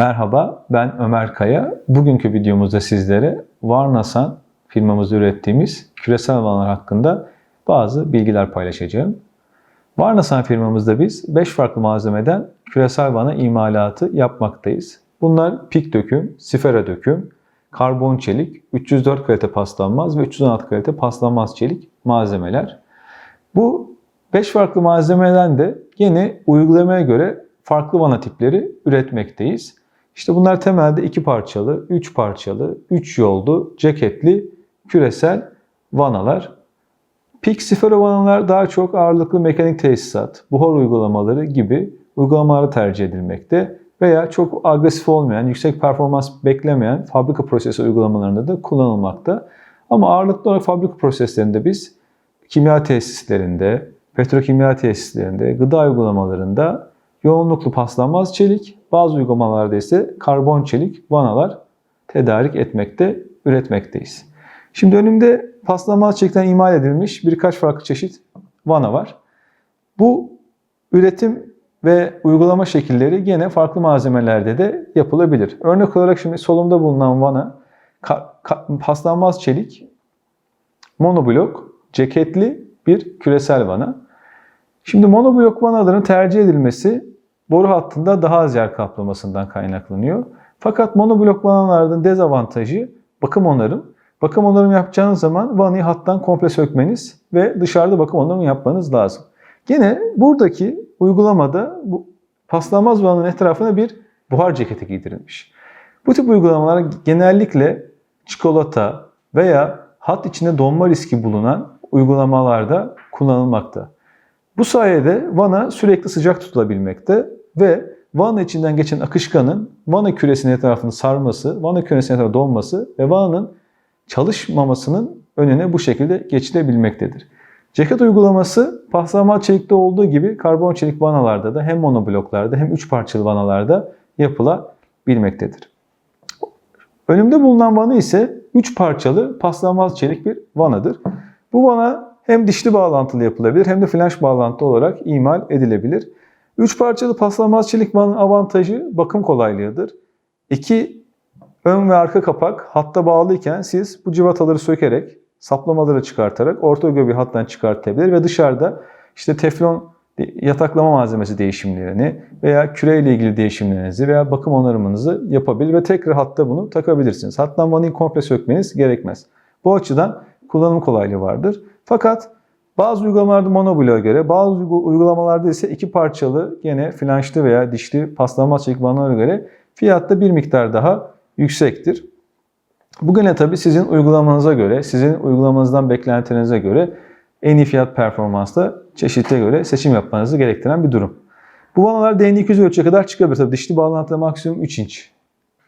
Merhaba, ben Ömer Kaya. Bugünkü videomuzda sizlere Varnasan firmamızda ürettiğimiz küresel vanalar hakkında bazı bilgiler paylaşacağım. Varnasan firmamızda biz 5 farklı malzemeden küresel vana imalatı yapmaktayız. Bunlar pik döküm, sifera döküm, karbon çelik, 304 kalite paslanmaz ve 316 kalite paslanmaz çelik malzemeler. Bu 5 farklı malzemeden de yine uygulamaya göre farklı vana tipleri üretmekteyiz. İşte bunlar temelde iki parçalı, üç parçalı, üç yollu, ceketli, küresel vanalar. Pik sifero vanalar daha çok ağırlıklı mekanik tesisat, buhar uygulamaları gibi uygulamalara tercih edilmekte veya çok agresif olmayan, yüksek performans beklemeyen fabrika prosesi uygulamalarında da kullanılmakta. Ama ağırlıklı olarak fabrika proseslerinde biz kimya tesislerinde, petrokimya tesislerinde, gıda uygulamalarında yoğunluklu paslanmaz çelik, bazı uygulamalarda ise karbon çelik vanalar tedarik etmekte, üretmekteyiz. Şimdi önümde paslanmaz çelikten imal edilmiş birkaç farklı çeşit vana var. Bu üretim ve uygulama şekilleri gene farklı malzemelerde de yapılabilir. Örnek olarak şimdi solumda bulunan vana paslanmaz çelik, monoblok, ceketli bir küresel vana. Şimdi monoblok vanaların tercih edilmesi boru hattında daha az yer kaplamasından kaynaklanıyor. Fakat monoblok vanaların dezavantajı bakım onarım. Bakım onarım yapacağınız zaman vanayı hattan komple sökmeniz ve dışarıda bakım onarım yapmanız lazım. Yine buradaki uygulamada bu paslanmaz vananın etrafına bir buhar ceketi giydirilmiş. Bu tip uygulamalar genellikle çikolata veya hat içinde donma riski bulunan uygulamalarda kullanılmakta. Bu sayede vana sürekli sıcak tutulabilmekte ve vana içinden geçen akışkanın vana küresinin etrafını sarması, vana küresinin etrafında donması ve vananın çalışmamasının önüne bu şekilde geçilebilmektedir. Ceket uygulaması paslanmaz çelikte olduğu gibi karbon çelik vanalarda da hem monobloklarda hem üç parçalı vanalarda yapılabilmektedir. Önümde bulunan vana ise üç parçalı paslanmaz çelik bir vanadır. Bu vana hem dişli bağlantılı yapılabilir hem de flanş bağlantı olarak imal edilebilir. Üç parçalı paslanmaz çelik vanın avantajı bakım kolaylığıdır. İki ön ve arka kapak hatta bağlıyken siz bu civataları sökerek, saplamaları çıkartarak orta bir hattan çıkartabilir ve dışarıda işte teflon yataklama malzemesi değişimlerini veya küreyle ilgili değişimlerinizi veya bakım onarımınızı yapabilir ve tekrar hatta bunu takabilirsiniz. Hattan vanayı komple sökmeniz gerekmez. Bu açıdan kullanım kolaylığı vardır. Fakat bazı uygulamalarda monobloğa göre, bazı uygulamalarda ise iki parçalı gene flanşlı veya dişli paslanmaz çelik vanalara göre fiyatta bir miktar daha yüksektir. Bu gene tabi sizin uygulamanıza göre, sizin uygulamanızdan beklentinize göre en iyi fiyat performansla çeşite göre seçim yapmanızı gerektiren bir durum. Bu vanalar DN200 ölçüye kadar çıkabilir. Tabi dişli bağlantıda maksimum 3 inç.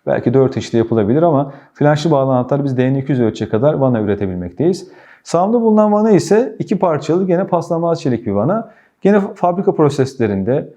Belki 4 inçli yapılabilir ama flanşlı bağlantılar biz DN200 ölçüye kadar vana üretebilmekteyiz. Sağımda bulunan vana ise iki parçalı gene paslanmaz çelik bir vana. Gene fabrika proseslerinde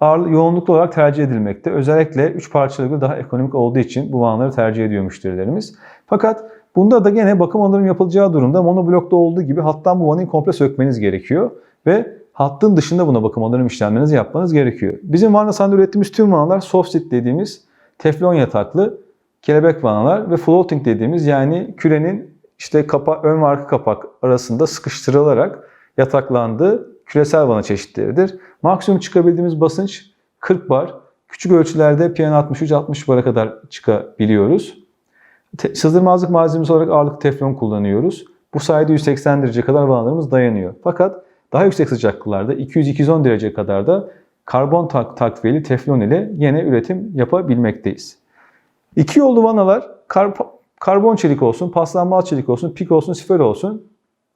ağır, yoğunluklu olarak tercih edilmekte. Özellikle üç parçalı daha ekonomik olduğu için bu vanaları tercih ediyor müşterilerimiz. Fakat bunda da gene bakım onarım yapılacağı durumda monoblokta olduğu gibi hattan bu vanayı komple sökmeniz gerekiyor. Ve hattın dışında buna bakım onarım işlemlerinizi yapmanız gerekiyor. Bizim Varnasan'da ürettiğimiz tüm vanalar soft dediğimiz teflon yataklı kelebek vanalar ve floating dediğimiz yani kürenin işte kapa, ön ve arka kapak arasında sıkıştırılarak yataklandığı küresel vana çeşitleridir. Maksimum çıkabildiğimiz basınç 40 bar. Küçük ölçülerde piyano 63-60 bara kadar çıkabiliyoruz. Sızdırmazlık malzemesi olarak ağırlık teflon kullanıyoruz. Bu sayede 180 derece kadar vanalarımız dayanıyor. Fakat daha yüksek sıcaklıklarda 200-210 derece kadar da karbon tak takviyeli teflon ile yine üretim yapabilmekteyiz. İki yollu vanalar kar karbon çelik olsun, paslanmaz çelik olsun, pik olsun, sifer olsun.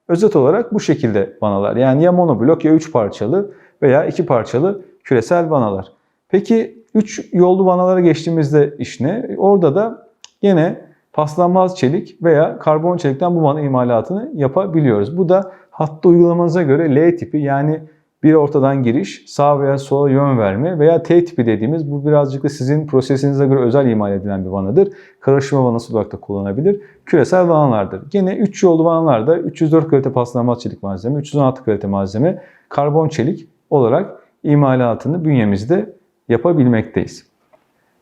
Özet olarak bu şekilde vanalar. Yani ya monoblok ya üç parçalı veya iki parçalı küresel vanalar. Peki üç yollu vanalara geçtiğimizde iş ne? Orada da yine paslanmaz çelik veya karbon çelikten bu vana imalatını yapabiliyoruz. Bu da hatta uygulamanıza göre L tipi yani bir ortadan giriş, sağ veya sola yön verme veya T tipi dediğimiz bu birazcık da sizin prosesinize göre özel imal edilen bir vanadır. Karışma vanası olarak da kullanabilir. Küresel vanalardır. Yine 3 yollu vanalarda 304 kalite paslanmaz çelik malzeme, 316 kalite malzeme, karbon çelik olarak imalatını bünyemizde yapabilmekteyiz.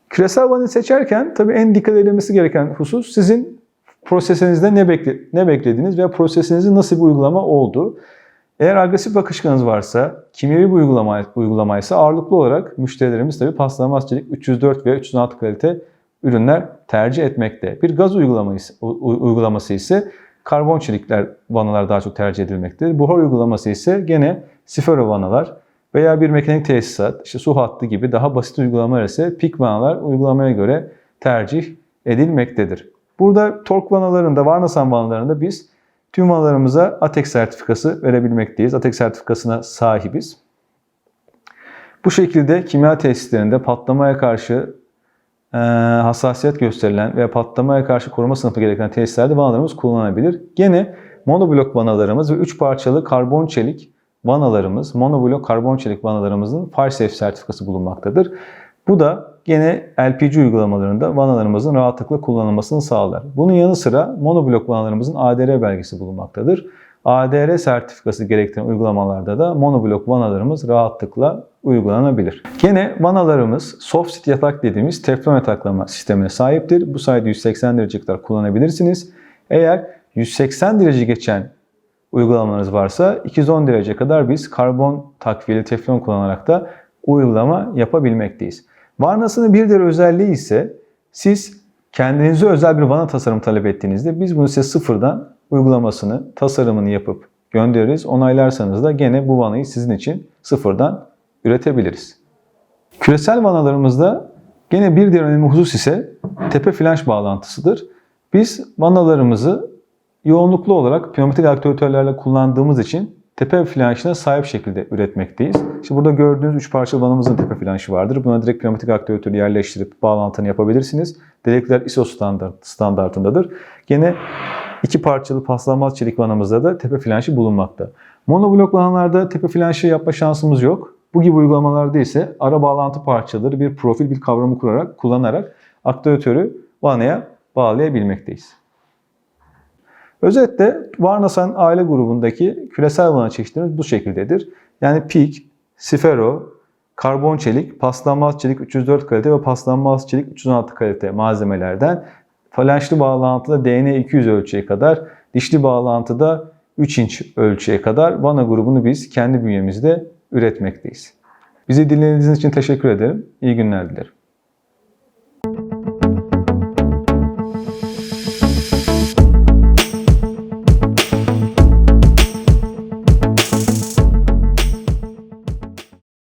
Küresel vanayı seçerken tabii en dikkat edilmesi gereken husus sizin prosesinizde ne, bekle, ne beklediğiniz veya prosesinizin nasıl bir uygulama olduğu. Eğer agresif akışkanız varsa, kimyevi bir uygulama, uygulamaysa ağırlıklı olarak müşterilerimiz tabii paslanmaz çelik 304 veya 306 kalite ürünler tercih etmekte. Bir gaz uygulaması, uygulaması ise karbon çelikler vanalar daha çok tercih edilmektedir. Buhar uygulaması ise gene sifero vanalar veya bir mekanik tesisat, işte su hattı gibi daha basit uygulamalar ise pik vanalar uygulamaya göre tercih edilmektedir. Burada tork vanalarında, Varnasan vanalarında biz tüm vanalarımıza ATEX sertifikası verebilmekteyiz. ATEX sertifikasına sahibiz. Bu şekilde kimya tesislerinde patlamaya karşı e, hassasiyet gösterilen veya patlamaya karşı koruma sınıfı gereken tesislerde vanalarımız kullanılabilir. Gene monoblok vanalarımız ve 3 parçalı karbon çelik vanalarımız, monoblok karbon çelik vanalarımızın FireSafe sertifikası bulunmaktadır. Bu da gene LPG uygulamalarında vanalarımızın rahatlıkla kullanılmasını sağlar. Bunun yanı sıra monoblok vanalarımızın ADR belgesi bulunmaktadır. ADR sertifikası gerektiren uygulamalarda da monoblok vanalarımız rahatlıkla uygulanabilir. Gene vanalarımız soft sit yatak dediğimiz teflon yataklama sistemine sahiptir. Bu sayede 180 derece kadar kullanabilirsiniz. Eğer 180 derece geçen uygulamalarınız varsa 210 derece kadar biz karbon takviyeli teflon kullanarak da uygulama yapabilmekteyiz. Varnasının bir diğer özelliği ise siz kendinize özel bir vana tasarım talep ettiğinizde biz bunu size sıfırdan uygulamasını, tasarımını yapıp göndeririz. Onaylarsanız da gene bu vanayı sizin için sıfırdan üretebiliriz. Küresel vanalarımızda gene bir diğer önemli husus ise tepe flanş bağlantısıdır. Biz vanalarımızı yoğunluklu olarak pneumatik aktuatörlerle kullandığımız için tepe flanşına sahip şekilde üretmekteyiz. İşte burada gördüğünüz 3 parçalı vanamızın tepe flanşı vardır. Buna direkt pneumatik aktuatörü yerleştirip bağlantını yapabilirsiniz. Delikler ISO standart, standartındadır. Gene iki parçalı paslanmaz çelik vanamızda da tepe flanşı bulunmakta. Monoblok vanalarda tepe flanşı yapma şansımız yok. Bu gibi uygulamalarda ise ara bağlantı parçaları bir profil bir kavramı kurarak kullanarak aktuatörü vanaya bağlayabilmekteyiz. Özetle Varnasan aile grubundaki küresel vana çeşitlerimiz bu şekildedir. Yani PIK, Sifero, karbon çelik, paslanmaz çelik 304 kalite ve paslanmaz çelik 316 kalite malzemelerden falanşlı bağlantıda DN 200 ölçüye kadar, dişli bağlantıda 3 inç ölçüye kadar vana grubunu biz kendi bünyemizde üretmekteyiz. Bizi dinlediğiniz için teşekkür ederim. İyi günler dilerim.